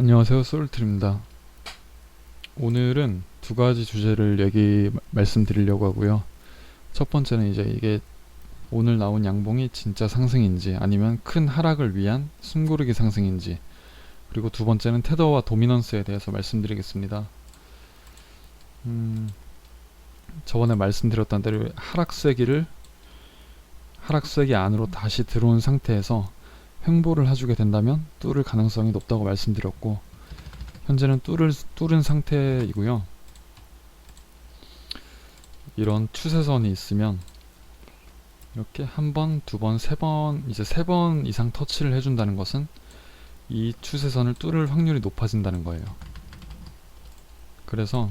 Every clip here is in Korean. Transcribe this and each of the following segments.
안녕하세요 솔트입니다. 오늘은 두 가지 주제를 얘기 말씀드리려고 하고요. 첫 번째는 이제 이게 오늘 나온 양봉이 진짜 상승인지 아니면 큰 하락을 위한 숨고르기 상승인지 그리고 두 번째는 테더와 도미넌스에 대해서 말씀드리겠습니다. 음, 저번에 말씀드렸던 대로 하락세기를 하락세기 안으로 다시 들어온 상태에서 횡보를 해주게 된다면 뚫을 가능성이 높다고 말씀드렸고 현재는 뚫을, 뚫은 상태이고요. 이런 추세선이 있으면 이렇게 한 번, 두 번, 세 번, 이제 세 번 이상 터치를 해준다는 것은 이 추세선을 뚫을 확률이 높아진다는 거예요. 그래서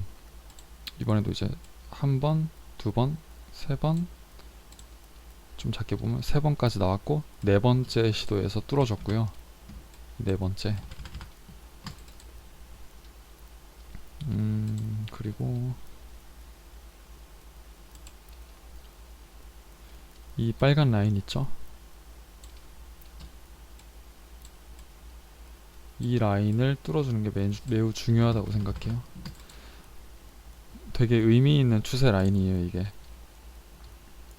이번에도 이제 한 번, 두 번, 세 번, 좀 작게 보면 세 번까지 나왔고 네 번째 시도에서 뚫어졌고요. 네 번째. 음 그리고 이 빨간 라인 있죠? 이 라인을 뚫어주는 게 매우, 매우 중요하다고 생각해요. 되게 의미 있는 추세 라인이에요, 이게.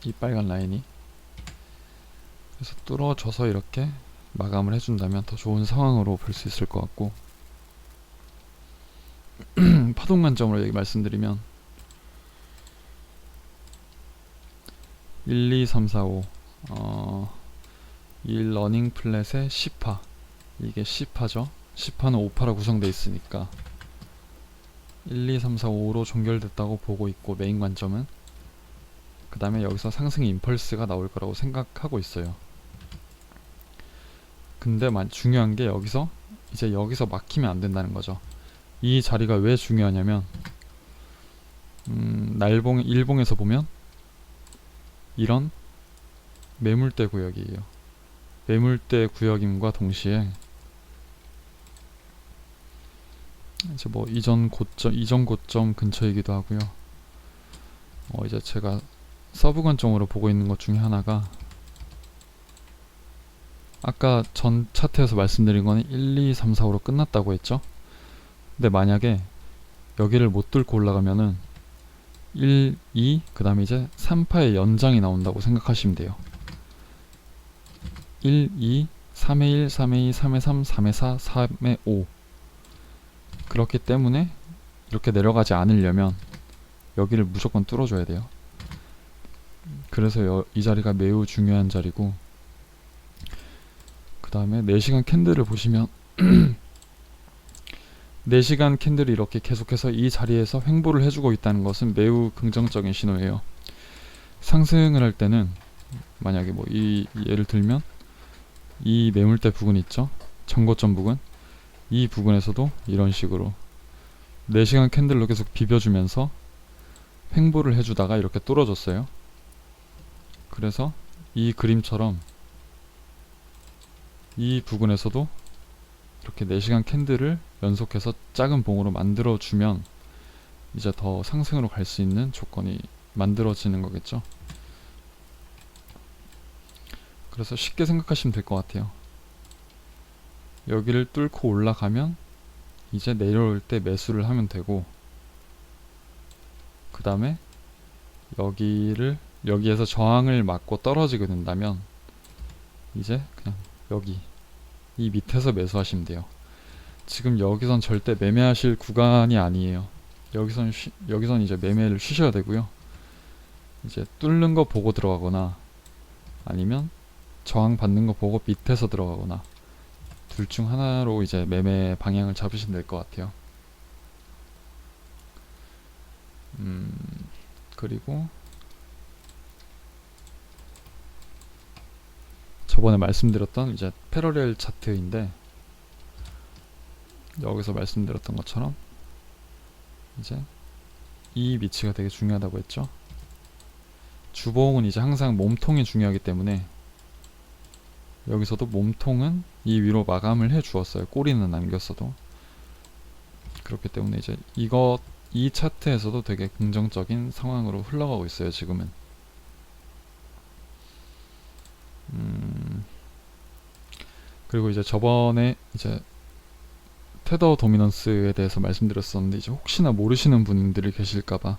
이 빨간 라인이. 그래서 뚫어져서 이렇게 마감을 해준다면 더 좋은 상황으로 볼 수 있을 것 같고. 파동 관점으로 얘기 말씀드리면 1, 2, 3, 4, 5 어, 이 러닝 플랫의 10파. 이게 10파죠? 10파는 5파로 구성되어 있으니까 1, 2, 3, 4, 5로 종결됐다고 보고 있고 메인 관점은 그 다음에 여기서 상승 임펄스가 나올 거라고 생각하고 있어요 근데 만 중요한 게 여기서 이제 여기서 막히면 안 된다는 거죠. 이 자리가 왜 중요하냐면 음, 날봉 일봉에서 보면 이런 매물대 구역이에요. 매물대 구역임과 동시에 이제 뭐 이전 고점 이전 고점 근처이기도 하고요. 어 이제 제가 서브 관점으로 보고 있는 것 중에 하나가 아까 전 차트에서 말씀드린 거는 1, 2, 3, 4, 5로 끝났다고 했죠. 근데 만약에 여기를 못 뚫고 올라가면은 1, 2, 그 다음에 이제 3파의 연장이 나온다고 생각하시면 돼요. 1, 2, 3의 1, 3의 2, 3의 3, 3의 4, 3의 5 그렇기 때문에 이렇게 내려가지 않으려면 여기를 무조건 뚫어줘야 돼요. 그래서 여, 이 자리가 매우 중요한 자리고 그 다음에 4시간 캔들을 보시면 4시간 캔들이 이렇게 계속해서 이 자리에서 횡보를 해주고 있다는 것은 매우 긍정적인 신호예요. 상승을 할 때는 만약에 뭐 이 예를 들면 이 매물대 부분 있죠? 전고점 부분 이 부분에서도 이런 식으로 4시간 캔들로 계속 비벼주면서 횡보를 해주다가 이렇게 뚫어졌어요. 그래서 이 그림처럼 이 부분에서도 이렇게 4시간 캔들을 연속해서 작은 봉으로 만들어 주면 이제 더 상승으로 갈 수 있는 조건이 만들어지는 거겠죠. 그래서 쉽게 생각하시면 될 것 같아요. 여기를 뚫고 올라가면 이제 내려올 때 매수를 하면 되고 그 다음에 여기를 여기에서 저항을 맞고 떨어지게 된다면 이제 그냥 여기 이 밑에서 매수하시면 돼요. 지금 여기선 절대 매매하실 구간이 아니에요. 여기선 쉬, 여기선 이제 매매를 쉬셔야 되고요. 이제 뚫는 거 보고 들어가거나 아니면 저항 받는 거 보고 밑에서 들어가거나 둘 중 하나로 이제 매매 방향을 잡으시면 될 것 같아요. 음, 그리고 저번에 말씀드렸던 이제 패러렐 차트인데 여기서 말씀드렸던 것처럼 이제 이 위치가 되게 중요하다고 했죠. 주봉은 이제 항상 몸통이 중요하기 때문에 여기서도 몸통은 이 위로 마감을 해 주었어요. 꼬리는 남겼어도 그렇기 때문에 이제 이거 이 차트에서도 되게 긍정적인 상황으로 흘러가고 있어요. 지금은 그리고 이제 저번에 이제 테더 도미넌스에 대해서 말씀드렸었는데 이제 혹시나 모르시는 분들이 계실까봐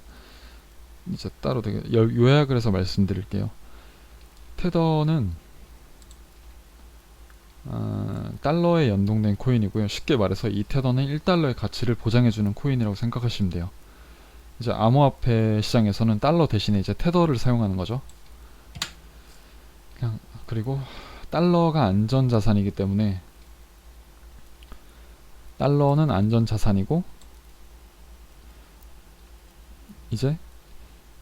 이제 따로 되게 요- 요약을 해서 말씀드릴게요. 테더는 아, 달러에 연동된 코인이고요. 쉽게 말해서 이 테더는 1달러의 가치를 보장해주는 코인이라고 생각하시면 돼요. 이제 암호화폐 시장에서는 달러 대신에 이제 테더를 사용하는 거죠. 그냥 그리고 달러가 안전 자산이기 때문에 달러는 안전 자산이고 이제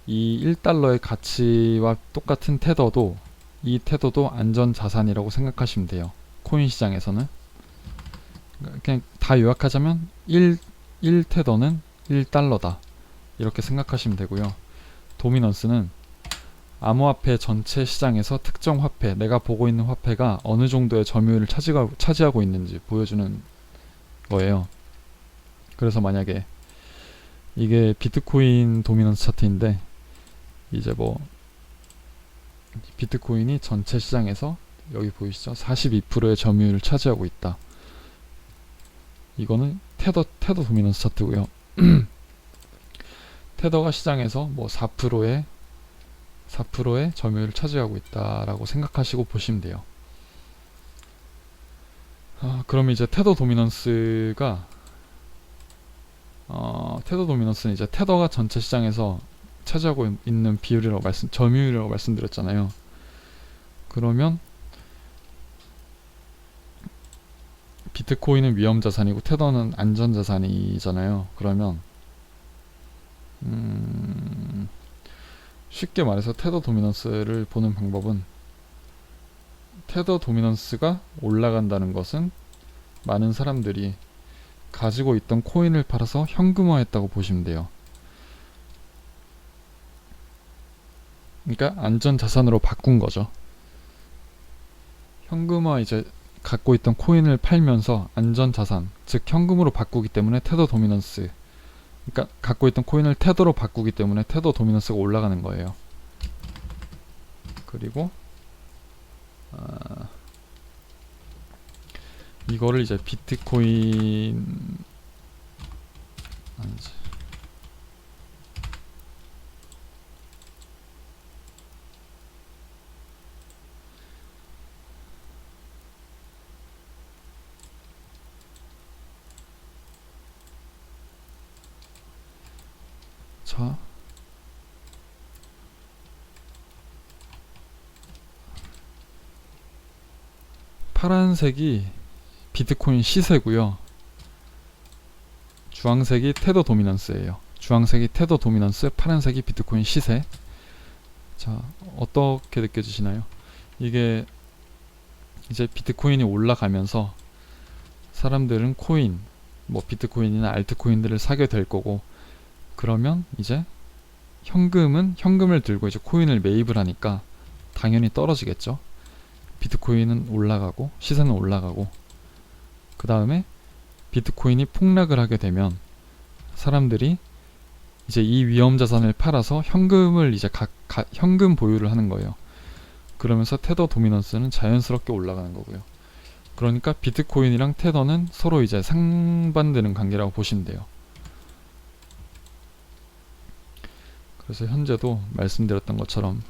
이 1달러의 가치와 똑같은 테더도 이 테더도 안전 자산이라고 생각하시면 돼요. 코인 시장에서는 그러니까 그냥 다 요약하자면 1, 1테더는 1달러다. 이렇게 생각하시면 되고요. 도미넌스는 암호화폐 전체 시장에서 특정 화폐, 내가 보고 있는 화폐가 어느 정도의 점유율을 차지가, 차지하고 있는지 보여주는 거예요. 그래서 만약에 이게 비트코인 도미넌스 차트인데 이제 뭐 비트코인이 전체 시장에서 여기 보이시죠? 42%의 점유율을 차지하고 있다. 이거는 테더 테더 도미넌스 차트고요. 테더가 시장에서 뭐 4%의 4%의 점유율을 차지하고 있다라고 생각하시고 보시면 돼요. 아, 그럼 이제 테더 도미넌스가 어, 테더 도미넌스는 이제 테더가 전체 시장에서 차지하고 있- 있는 비율이라고 말씀 점유율이라고 말씀드렸잖아요. 그러면 비트코인은 위험 자산이고 테더는 안전 자산이잖아요. 그러면 음, 쉽게 말해서 테더 도미넌스를 보는 방법은 테더 도미넌스가 올라간다는 것은 많은 사람들이 가지고 있던 코인을 팔아서 현금화했다고 보시면 돼요. 그러니까 안전 자산으로 바꾼 거죠. 현금화 이제 갖고 있던 코인을 팔면서 안전 자산, 즉 현금으로 바꾸기 때문에 테더 도미넌스. 그러니까 갖고 있던 코인을 테더로 바꾸기 때문에 테더 도미넌스가 올라가는 거예요. 그리고 아, 이거를 이제 비트코인 아니지. 자 파란색이 비트코인 시세고요. 주황색이 테더 도미넌스예요. 주황색이 테더 도미넌스, 파란색이 비트코인 시세. 자, 어떻게 느껴지시나요? 이게 이제 비트코인이 올라가면서 사람들은 코인, 뭐 비트코인이나 알트코인들을 사게 될 거고 그러면 이제 현금은 현금을 들고 이제 코인을 매입을 하니까 당연히 떨어지겠죠. 비트코인은 올라가고 시세는 올라가고 그 다음에 비트코인이 폭락을 하게 되면 사람들이 이제 이 위험 자산을 팔아서 현금을 이제 각, 가- 현금 보유를 하는 거예요. 그러면서 테더 도미넌스는 자연스럽게 올라가는 거고요. 그러니까 비트코인이랑 테더는 서로 이제 상반되는 관계라고 보시면 돼요. 그래서 현재도 말씀드렸던 것처럼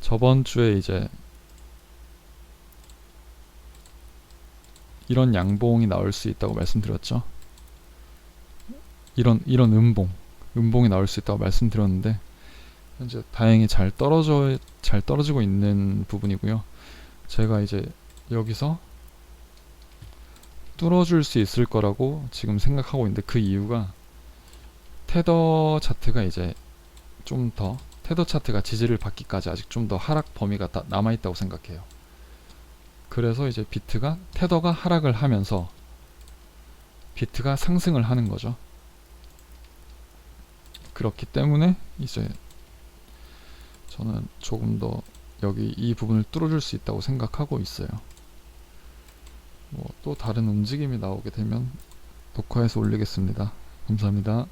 저번 주에 이제 이런 양봉이 나올 수 있다고 말씀드렸죠. 이런 이런 음봉, 음봉이 나올 수 있다고 말씀드렸는데 현재 다행히 잘 떨어져 잘 떨어지고 있는 부분이고요. 제가 이제 여기서 뚫어줄 수 있을 거라고 지금 생각하고 있는데 그 이유가 테더 차트가 이제 좀 더 테더 차트가 지지를 받기까지 아직 좀 더 하락 범위가 다- 남아 있다고 생각해요. 그래서 이제 비트가 테더가 하락을 하면서 비트가 상승을 하는 거죠. 그렇기 때문에 이제 저는 조금 더 여기 이 부분을 뚫어줄 수 있다고 생각하고 있어요. 뭐 또 다른 움직임이 나오게 되면 녹화해서 올리겠습니다. 감사합니다.